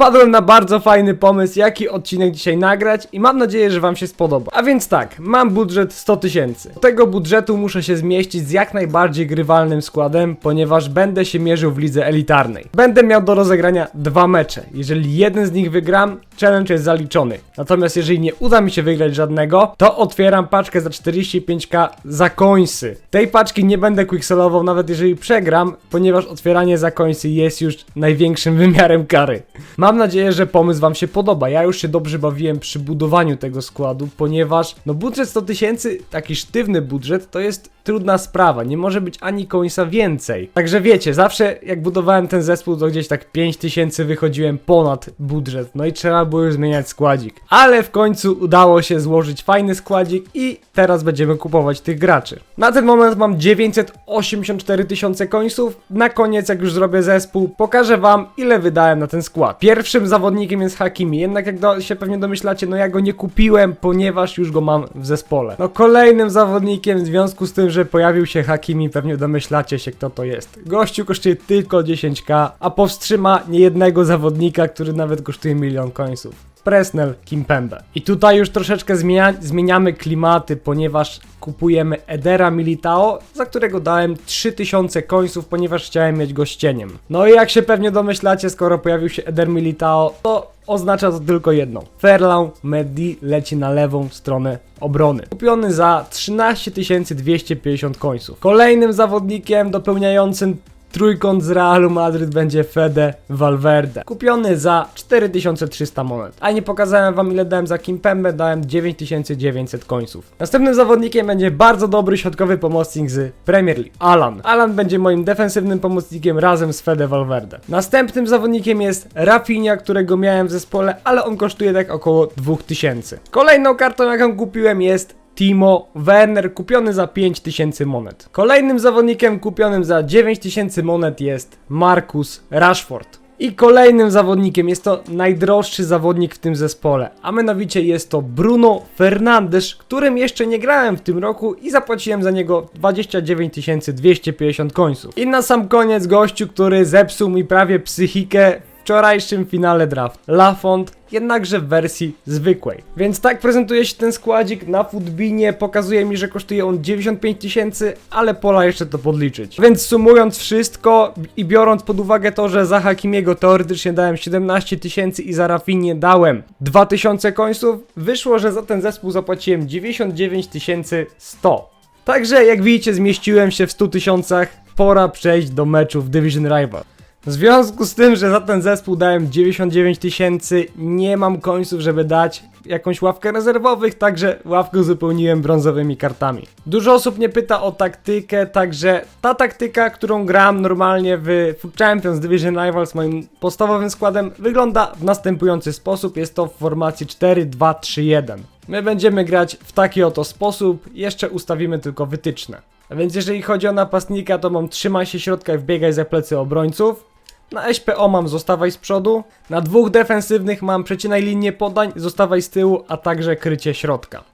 Padłem na bardzo fajny pomysł, jaki odcinek dzisiaj nagrać i mam nadzieję, że wam się spodoba. A więc tak, mam budżet 100 tysięcy. Do tego budżetu muszę się zmieścić z jak najbardziej grywalnym składem, ponieważ będę się mierzył w lidze elitarnej. Będę miał do rozegrania dwa mecze. Jeżeli jeden z nich wygram, challenge jest zaliczony. Natomiast jeżeli nie uda mi się wygrać żadnego, to otwieram paczkę za 45k za końsy. Tej paczki nie będę quickselował nawet jeżeli przegram, ponieważ otwieranie za końsy jest już największym wymiarem kary. Mam nadzieję, że pomysł wam się podoba. Ja już się dobrze bawiłem przy budowaniu tego składu, ponieważ no budżet 100 tysięcy, taki sztywny budżet, to jest trudna sprawa. Nie może być ani końca więcej. Także wiecie, zawsze jak budowałem ten zespół, to gdzieś tak 5 tysięcy wychodziłem ponad budżet. No i trzeba było już zmieniać składzik. Ale w końcu udało się złożyć fajny składzik i teraz będziemy kupować tych graczy. Na ten moment mam 984 tysiące końców. Na koniec, jak już zrobię zespół, pokażę wam ile wydałem na ten skład. Pierwszym zawodnikiem jest Hakimi, jednak jak do, się pewnie domyślacie, no ja go nie kupiłem, ponieważ już go mam w zespole. No kolejnym zawodnikiem w związku z tym, że pojawił się Hakimi, pewnie domyślacie się kto to jest. Gościu kosztuje tylko 10k, a powstrzyma niejednego zawodnika, który nawet kosztuje milion końców. Presnel Kimpembe. I tutaj już troszeczkę zmienia zmieniamy klimaty, ponieważ kupujemy Edera Militao, za którego dałem 3000 końców, ponieważ chciałem mieć go ścieniem. No i jak się pewnie domyślacie, skoro pojawił się Eder Militao, to oznacza to tylko jedno. Ferlau Medi leci na lewą stronę obrony. Kupiony za 13 250 końców. Kolejnym zawodnikiem dopełniającym Trójkąt z Realu Madryt będzie Fede Valverde. Kupiony za 4300 monet. A nie pokazałem wam ile dałem za Kimpembe, dałem 9900 końców. Następnym zawodnikiem będzie bardzo dobry środkowy pomocnik z Premier League, Alan. Alan będzie moim defensywnym pomocnikiem razem z Fede Valverde. Następnym zawodnikiem jest Rafinha, którego miałem w zespole, ale on kosztuje tak około 2000. Kolejną kartą jaką kupiłem jest Timo Werner kupiony za 5000 monet. Kolejnym zawodnikiem kupionym za 9000 monet jest Marcus Rashford. I kolejnym zawodnikiem jest to najdroższy zawodnik w tym zespole, a mianowicie jest to Bruno Fernandes, którym jeszcze nie grałem w tym roku i zapłaciłem za niego 29 250 końców. I na sam koniec gościu, który zepsuł mi prawie psychikę wczorajszym finale draft. Lafont, jednakże w wersji zwykłej. Więc tak prezentuje się ten składzik na Footbinie. Pokazuje mi, że kosztuje on 95 tysięcy, ale pola jeszcze to podliczyć. Więc sumując wszystko i biorąc pod uwagę to, że za Hakimiego teoretycznie dałem 17 tysięcy i za Rafinie dałem 2000 końców, wyszło, że za ten zespół zapłaciłem 99 100. Także jak widzicie zmieściłem się w 100 tysiącach. Pora przejść do meczu w Division Rival. W związku z tym, że za ten zespół dałem 99 tysięcy, nie mam końców, żeby dać jakąś ławkę rezerwowych, także ławkę uzupełniłem brązowymi kartami. Dużo osób mnie pyta o taktykę, także ta taktyka, którą gram normalnie w Champions Division Rivals moim podstawowym składem, wygląda w następujący sposób. Jest to w formacji 4-2-3-1. My będziemy grać w taki oto sposób, jeszcze ustawimy tylko wytyczne. A więc jeżeli chodzi o napastnika, to mam trzymaj się środka i wbiegaj za plecy obrońców. Na SPO mam zostawaj z przodu. Na dwóch defensywnych mam przecinaj linię podań, zostawaj z tyłu, a także krycie środka.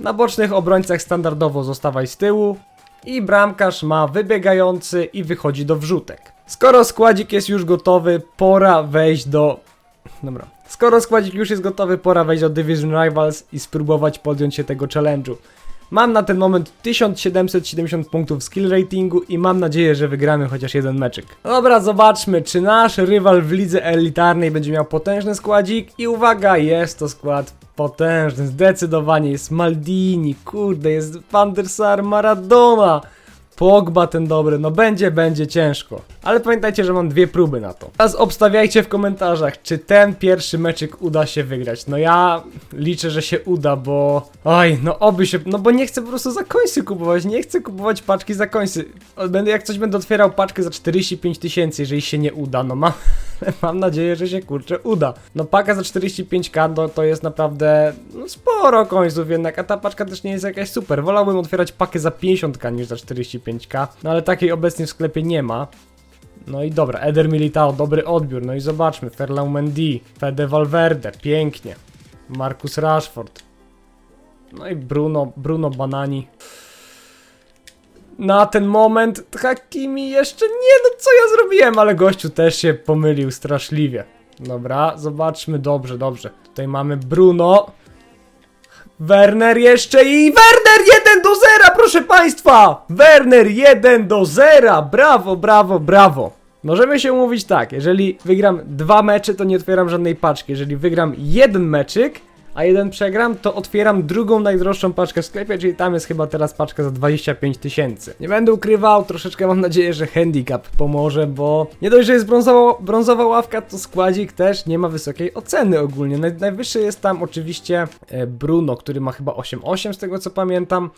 Na bocznych obrońcach standardowo zostawaj z tyłu. I bramkarz ma wybiegający i wychodzi do wrzutek. Skoro składzik jest już gotowy, pora wejść do... Dobra. Skoro składzik już jest gotowy, pora wejść do Division Rivals i spróbować podjąć się tego challenge'u. Mam na ten moment 1770 punktów skill ratingu i mam nadzieję, że wygramy chociaż jeden meczyk. Dobra, zobaczmy, czy nasz rywal w lidze elitarnej będzie miał potężny składzik. I uwaga, jest to skład potężny, zdecydowanie jest Maldini, kurde, jest Van der Sar, Maradona. Pogba ten dobry, no będzie, będzie ciężko. Ale pamiętajcie, że mam dwie próby na to. Teraz obstawiajcie w komentarzach, czy ten pierwszy meczyk uda się wygrać. No ja liczę, że się uda, bo... Oj, no oby się... No bo nie chcę po prostu za końcy kupować, nie chcę kupować paczki za końcy. Będę, jak coś będę otwierał paczkę za 45 tysięcy, jeżeli się nie uda, no mam... Mam nadzieję, że się kurczę uda. No paka za 45k to, to jest naprawdę no, sporo końców jednak, a ta paczka też nie jest jakaś super. Wolałbym otwierać pakę za 50k niż za 45k, no ale takiej obecnie w sklepie nie ma. No i dobra, Eder Militao, dobry odbiór, no i zobaczmy, Ferlau Mendy, Fede Valverde, pięknie. Marcus Rashford. No i Bruno, Bruno Banani. Na ten moment Hakimi jeszcze nie, no co ja zrobiłem, ale gościu też się pomylił straszliwie. Dobra, zobaczmy, dobrze, dobrze. Tutaj mamy Bruno. Werner jeszcze i Werner 1 do 0, proszę państwa! Werner 1 do 0, brawo, brawo, brawo. Możemy się umówić tak, jeżeli wygram dwa mecze, to nie otwieram żadnej paczki. Jeżeli wygram jeden meczyk, a jeden przegram, to otwieram drugą najdroższą paczkę w sklepie, czyli tam jest chyba teraz paczka za 25 tysięcy. Nie będę ukrywał, troszeczkę mam nadzieję, że handicap pomoże, bo nie dość, że jest brązowa, brązowa ławka, to składzik też nie ma wysokiej oceny ogólnie. Naj, najwyższy jest tam oczywiście e, Bruno, który ma chyba 8,8 z tego co pamiętam.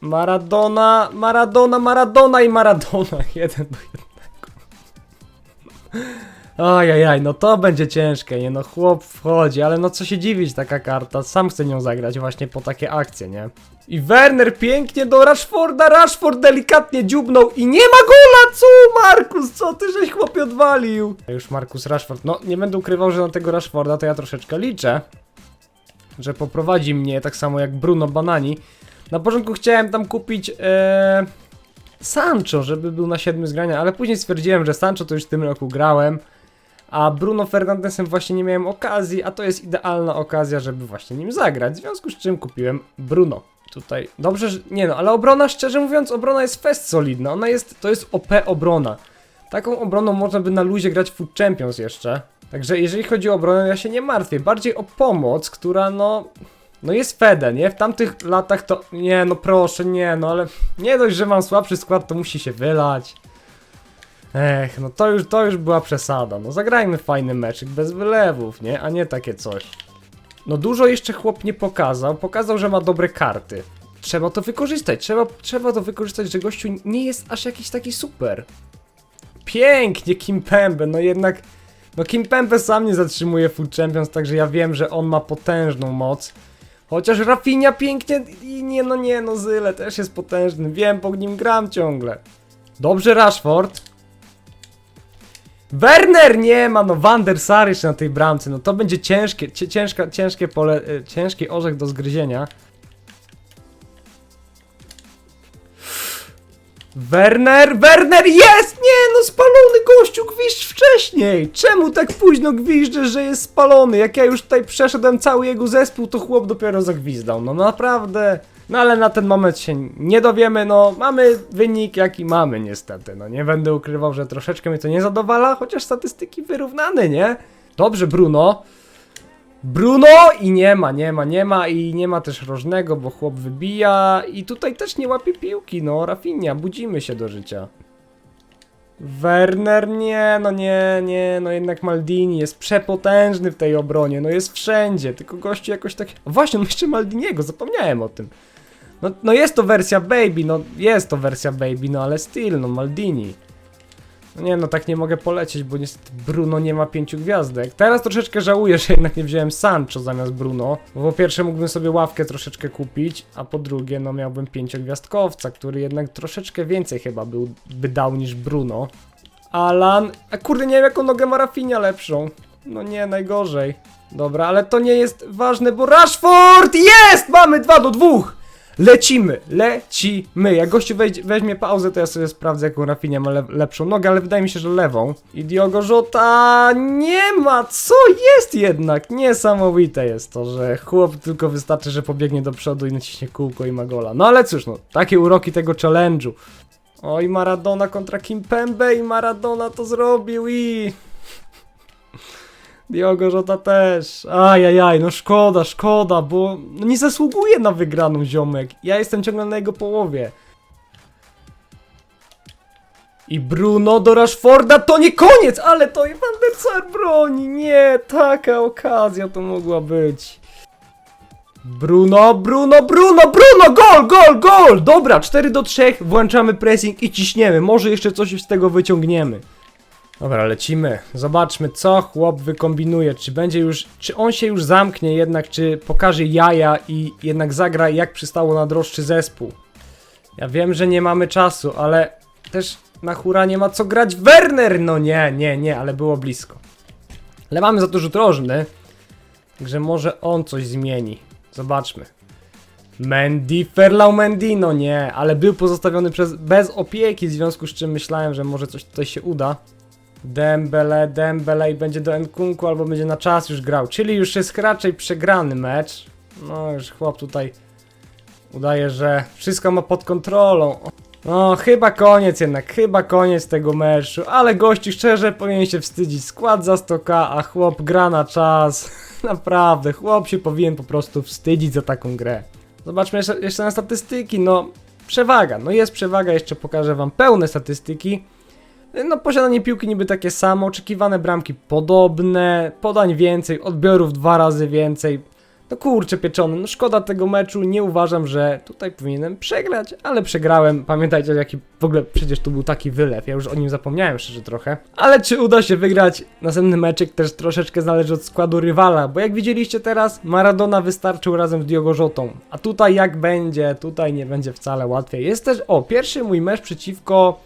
Maradona, Maradona, Maradona i Maradona. Jeden do jednego. Ajajaj, no to będzie ciężkie, nie no chłop wchodzi, ale no co się dziwić taka karta, sam chcę nią zagrać właśnie po takie akcje, nie? I Werner pięknie do Rashforda, Rashford delikatnie dziubnął i nie ma gola, co Markus, co ty żeś chłopie odwalił? Już Markus Rashford, no nie będę ukrywał, że na tego Rashforda to ja troszeczkę liczę, że poprowadzi mnie tak samo jak Bruno Banani. Na początku chciałem tam kupić, ee... Sancho, żeby był na siedmiu zgrania, ale później stwierdziłem, że Sancho to już w tym roku grałem, a Bruno Fernandesem właśnie nie miałem okazji, a to jest idealna okazja, żeby właśnie nim zagrać, w związku z czym kupiłem Bruno. Tutaj, dobrze, że, nie no, ale obrona, szczerze mówiąc, obrona jest fest solidna, ona jest, to jest OP obrona. Taką obroną można by na luzie grać Food Champions jeszcze. Także jeżeli chodzi o obronę, ja się nie martwię, bardziej o pomoc, która no... No jest Fede, nie? W tamtych latach to... Nie, no proszę, nie, no ale... Nie dość, że mam słabszy skład, to musi się wylać. Ech, no to już, to już była przesada. No zagrajmy fajny meczyk bez wylewów, nie? A nie takie coś. No dużo jeszcze chłop nie pokazał. Pokazał, że ma dobre karty. Trzeba to wykorzystać. Trzeba, trzeba to wykorzystać, że gościu nie jest aż jakiś taki super. Pięknie, Kim Pembe. No jednak... No Kim Pembe sam nie zatrzymuje Full Champions, także ja wiem, że on ma potężną moc. Chociaż Rafinha pięknie i nie no nie no Zyle też jest potężny. Wiem, po nim gram ciągle. Dobrze Rashford. Werner nie ma, no Van der Sar jeszcze na tej bramce, no to będzie ciężkie, ciężka, ciężkie pole, y, ciężki orzech do zgryzienia. Werner, Werner jest! Nie, no spalony gościu, gwizdź wcześniej! Czemu tak późno gwiżdżesz, że jest spalony? Jak ja już tutaj przeszedłem cały jego zespół, to chłop dopiero zagwizdał, no naprawdę. No ale na ten moment się nie dowiemy, no mamy wynik jaki mamy niestety, no nie będę ukrywał, że troszeczkę mnie to nie zadowala, chociaż statystyki wyrównane, nie? Dobrze Bruno. Bruno i nie ma, nie ma, nie ma i nie ma też rożnego, bo chłop wybija i tutaj też nie łapie piłki, no Rafinha, budzimy się do życia. Werner, nie, no nie, nie, no jednak Maldini jest przepotężny w tej obronie, no jest wszędzie, tylko gościu jakoś tak... Właśnie, no jeszcze Maldiniego, zapomniałem o tym. No, no jest to wersja Baby, no jest to wersja Baby, no ale still, no Maldini. No nie, no tak nie mogę polecieć, bo niestety Bruno nie ma pięciu gwiazdek. Teraz troszeczkę żałuję, że jednak nie wziąłem Sancho zamiast Bruno, bo po pierwsze mógłbym sobie ławkę troszeczkę kupić, a po drugie no miałbym pięciogwiazdkowca, który jednak troszeczkę więcej chyba był, by dał niż Bruno. Alan, a kurde nie wiem jaką nogę ma Rafinha lepszą. No nie, najgorzej. Dobra, ale to nie jest ważne, bo Rashford jest! Mamy 2 do 2! Lecimy, lecimy. Jak gościu weź, weźmie pauzę, to ja sobie sprawdzę, jaką Rafinha ma le lepszą nogę, ale wydaje mi się, że lewą. I Diogo Jota nie ma, co jest jednak? Niesamowite jest to, że chłop tylko wystarczy, że pobiegnie do przodu i naciśnie kółko i ma gola. No ale cóż, no, takie uroki tego challenge'u. Oj, Maradona kontra Kimpembe i Maradona to zrobił i... Diogo Jota też. Ajajaj, no szkoda, szkoda, bo no nie zasługuje na wygraną ziomek. Ja jestem ciągle na jego połowie. I Bruno do Rashforda to nie koniec, ale to i Van der Sar broni. Nie, taka okazja to mogła być. Bruno, Bruno, Bruno, Bruno, gol, gol, gol! Dobra, 4 do 3, włączamy pressing i ciśniemy. Może jeszcze coś z tego wyciągniemy. Dobra, lecimy. Zobaczmy, co chłop wykombinuje. Czy będzie już. Czy on się już zamknie jednak, czy pokaże jaja i jednak zagra jak przystało na droższy zespół. Ja wiem, że nie mamy czasu, ale też na hura nie ma co grać. Werner! No nie, nie, nie, ale było blisko. Ale mamy za to rzut rożny. Także może on coś zmieni. Zobaczmy. Mendy, Ferlau Mendy, no nie, ale był pozostawiony przez, bez opieki, w związku z czym myślałem, że może coś tutaj się uda. Dembele, Dembele i będzie do Nkunku albo będzie na czas już grał. Czyli już jest raczej przegrany mecz. No już chłop tutaj udaje, że wszystko ma pod kontrolą. No chyba koniec jednak, chyba koniec tego meczu, ale gości szczerze powinien się wstydzić. Skład za 100k, a chłop gra na czas. Naprawdę, chłop się powinien po prostu wstydzić za taką grę. Zobaczmy jeszcze, jeszcze na statystyki, no przewaga, no jest przewaga, jeszcze pokażę wam pełne statystyki. No posiadanie piłki niby takie samo, oczekiwane bramki podobne, podań więcej, odbiorów dwa razy więcej. No kurczę pieczony, no szkoda tego meczu, nie uważam, że tutaj powinienem przegrać, ale przegrałem. Pamiętajcie jaki w ogóle przecież tu był taki wylew, ja już o nim zapomniałem szczerze trochę. Ale czy uda się wygrać następny meczek też troszeczkę zależy od składu rywala, bo jak widzieliście teraz, Maradona wystarczył razem z Diogo Jotą. A tutaj jak będzie, tutaj nie będzie wcale łatwiej. Jest też, o, pierwszy mój mecz przeciwko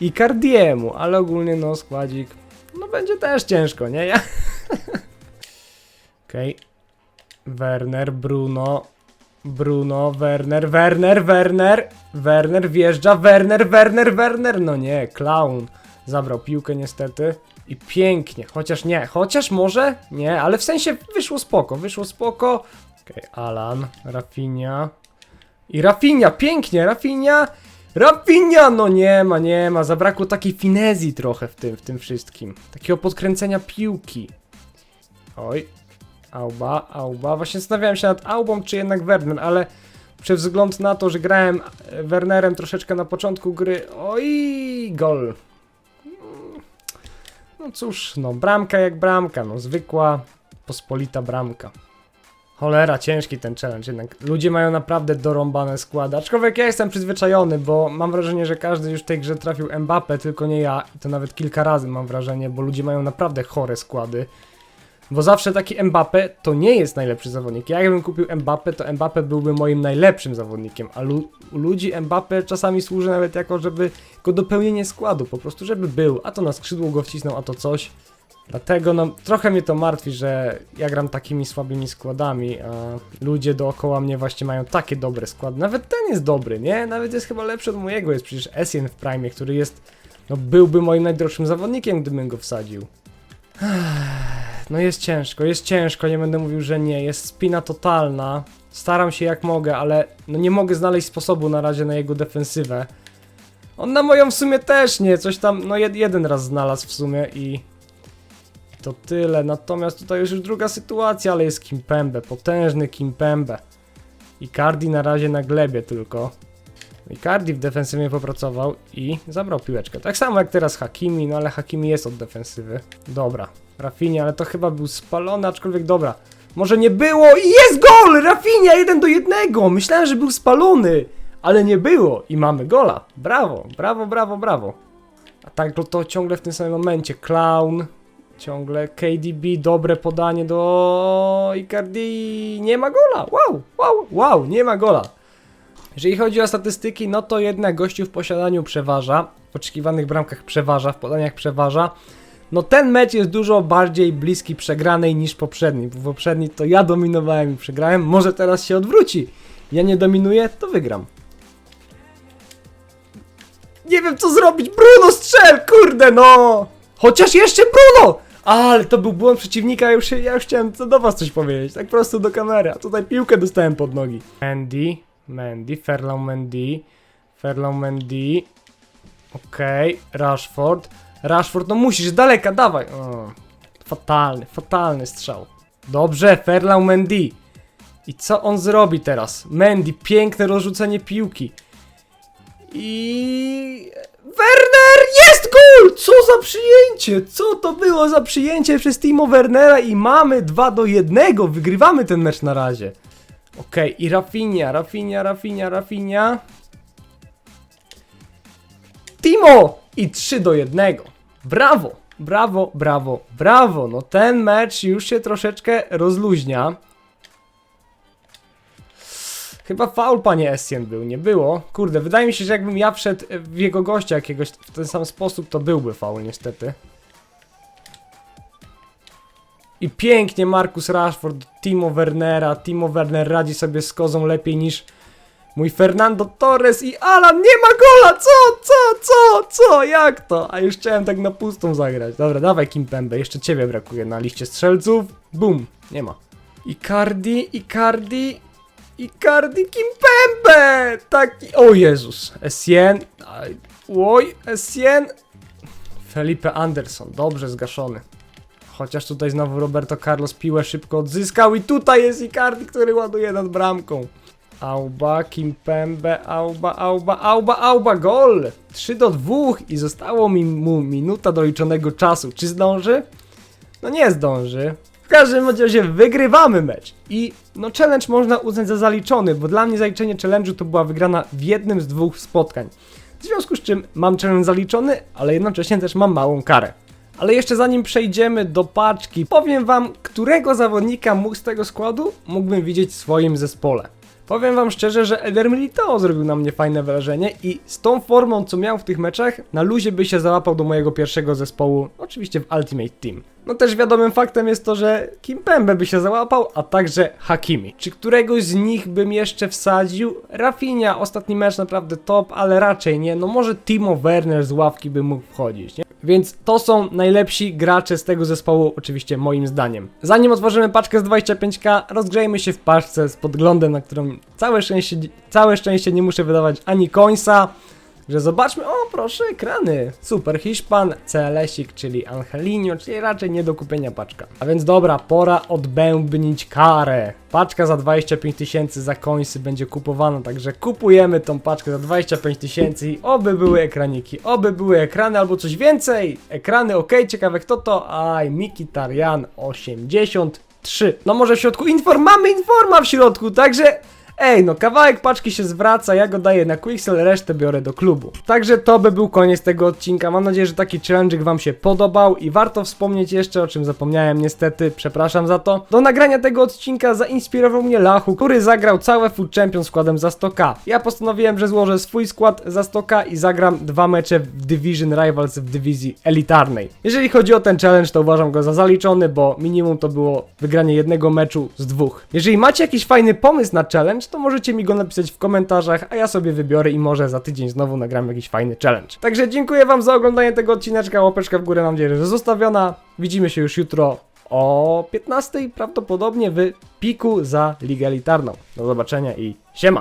Icardiemu, ale ogólnie no składzik, no będzie też ciężko, nie? Ja... Okej. Werner, Bruno, Bruno, Werner, Werner, Werner, Werner wjeżdża, Werner, Werner, Werner, no nie, clown. Zabrał piłkę niestety i pięknie, chociaż nie, chociaż może, nie, ale w sensie wyszło spoko, wyszło spoko. Okej, Alan, Rafinha i Rafinha, pięknie, Rafinha, Rafinha, no nie ma, nie ma, zabrakło takiej finezji trochę w tym, w tym wszystkim, takiego podkręcenia piłki. Oj, Auba, Auba. Właśnie zastanawiałem się nad Aubą, czy jednak Werner, ale przez wzgląd na to, że grałem e, Wernerem troszeczkę na początku gry. Oj, gol. Mm, No cóż, no bramka jak bramka, no zwykła, pospolita bramka. Cholera, ciężki ten challenge jednak. Ludzie mają naprawdę dorąbane składy. Aczkolwiek ja jestem przyzwyczajony, bo mam wrażenie, że każdy już w tej grze trafił Mbappé, tylko nie ja. I to nawet kilka razy mam wrażenie, bo ludzie mają naprawdę chore składy. Bo zawsze taki Mbappé to nie jest najlepszy zawodnik. Ja jakbym kupił Mbappé, to Mbappé byłby moim najlepszym zawodnikiem, a lu ludzi Mbappé czasami służy nawet jako, żeby jako dopełnienie składu, po prostu żeby był, a to na skrzydło go wcisnął, a to coś. Dlatego no, trochę mnie to martwi, że ja gram takimi słabymi składami, a ludzie dookoła mnie właśnie mają takie dobre składy. Nawet ten jest dobry, nie? Nawet jest chyba lepszy od mojego, jest przecież Essien w Prime, który jest, no byłby moim najdroższym zawodnikiem, gdybym go wsadził. No jest ciężko, jest ciężko, nie będę mówił, że nie, jest spina totalna. Staram się jak mogę, ale no nie mogę znaleźć sposobu na razie na jego defensywę. On na moją w sumie też nie, coś tam, no jed, jeden raz znalazł w sumie i to tyle. Natomiast tutaj już druga sytuacja, ale jest Kimpembe, potężny Kimpembe. I Cardi na razie na glebie tylko. I Cardi w defensywie popracował i zabrał piłeczkę. Tak samo jak teraz Hakimi, no ale Hakimi jest od defensywy. Dobra, Rafinha, ale to chyba był spalony, aczkolwiek dobra. Może nie było i jest gol! Rafinha 1 do 1! Myślałem, że był spalony, ale nie było i mamy gola. Brawo, brawo, brawo, brawo. A tak to ciągle w tym samym momencie. Clown, ciągle KDB, dobre podanie do Icardi. Nie ma gola! Wow, wow, wow, nie ma gola. Jeżeli chodzi o statystyki, no to jednak gościu w posiadaniu przeważa, w oczekiwanych bramkach przeważa, w podaniach przeważa. No ten mecz jest dużo bardziej bliski przegranej niż poprzedni, bo poprzedni to ja dominowałem i przegrałem, może teraz się odwróci. Ja nie dominuję, to wygram. Nie wiem co zrobić, Bruno strzel, kurde no! Chociaż jeszcze Bruno! Ale to był błąd przeciwnika, ja już, ja już chciałem co do was coś powiedzieć, tak prosto do kamery, a tutaj piłkę dostałem pod nogi. Mandy, Mandy, Ferland Mandy, Ferland Mandy, okej, Rashford, Rashford, no musisz, daleka, dawaj. O, fatalny, fatalny strzał. Dobrze, Ferland Mendy. I co on zrobi teraz? Mendy, piękne rozrzucenie piłki. I... Werner! Jest gol! Co za przyjęcie! Co to było za przyjęcie przez Timo Wernera i mamy 2 do 1. Wygrywamy ten mecz na razie. Okej, i Rafinha, Rafinha, Rafinha, Rafinha. Timo! I 3 do 1. Brawo! Brawo, brawo, brawo. No ten mecz już się troszeczkę rozluźnia. Chyba faul, panie Essien, był, nie było? Kurde, wydaje mi się, że jakbym ja wszedł w jego gościa jakiegoś w ten sam sposób, to byłby faul, niestety. I pięknie Marcus Rashford, Timo Wernera. Timo Werner radzi sobie z kozą lepiej niż Mój Fernando Torres i Alan nie ma gola! Co, co, co, co? Jak to? A już chciałem tak na pustą zagrać. Dobra, dawaj Kimpembe, jeszcze ciebie brakuje na liście strzelców. Bum, nie ma. Icardi, Icardi, Icardi Kimpembe! Taki, o Jezus. Essien, oj, Essien. Felipe Anderson, dobrze zgaszony. Chociaż tutaj znowu Roberto Carlos piłę szybko odzyskał i tutaj jest Icardi, który ładuje nad bramką. Auba, Kimpembe, Auba, Auba, Auba, Auba, gol! 3 do 2 i zostało mi mu minuta doliczonego czasu. Czy zdąży? No nie zdąży. W każdym razie wygrywamy mecz. I no challenge można uznać za zaliczony, bo dla mnie zaliczenie challenge'u to była wygrana w jednym z dwóch spotkań. W związku z czym mam challenge zaliczony, ale jednocześnie też mam małą karę. Ale jeszcze zanim przejdziemy do paczki, powiem wam, którego zawodnika mógł z tego składu mógłbym widzieć w swoim zespole. Powiem wam szczerze, że Eder Militao zrobił na mnie fajne wrażenie i z tą formą, co miał w tych meczach, na luzie by się załapał do mojego pierwszego zespołu, oczywiście w Ultimate Team. No też wiadomym faktem jest to, że Kim Pembe by się załapał, a także Hakimi. Czy któregoś z nich bym jeszcze wsadził? Rafinha, ostatni mecz naprawdę top, ale raczej nie. No może Timo Werner z ławki by mógł wchodzić, nie? Więc to są najlepsi gracze z tego zespołu, oczywiście moim zdaniem. Zanim otworzymy paczkę z 25k, rozgrzejmy się w paczce z podglądem, na którą całe szczęście, całe szczęście nie muszę wydawać ani końca. Że zobaczmy, o proszę, ekrany. Super Hiszpan, CLS-ik, czyli Angelino, czyli raczej nie do kupienia paczka. A więc dobra, pora odbębnić karę. Paczka za 25 tysięcy za końsy będzie kupowana, także kupujemy tą paczkę za 25 tysięcy i oby były ekraniki, oby były ekrany albo coś więcej. Ekrany, ok, ciekawe kto to? Aj, Miki Tarian 83. No może w środku inform, mamy informa w środku, także... Ej, no kawałek paczki się zwraca, ja go daję na Quixel, resztę biorę do klubu. Także to by był koniec tego odcinka. Mam nadzieję, że taki challenge wam się podobał i warto wspomnieć jeszcze, o czym zapomniałem niestety, przepraszam za to. Do nagrania tego odcinka zainspirował mnie Lachu, który zagrał całe Food Champion składem za 100k. Ja postanowiłem, że złożę swój skład za 100k i zagram dwa mecze w Division Rivals w dywizji elitarnej. Jeżeli chodzi o ten challenge, to uważam go za zaliczony, bo minimum to było wygranie jednego meczu z dwóch. Jeżeli macie jakiś fajny pomysł na to możecie mi go napisać w komentarzach, a ja sobie wybiorę i może za tydzień znowu nagram jakiś fajny challenge. Także dziękuję wam za oglądanie tego odcineczka, łapeczka w górę mam nadzieję, że zostawiona. Widzimy się już jutro o 15 prawdopodobnie w piku za ligę elitarną. Do zobaczenia i siema!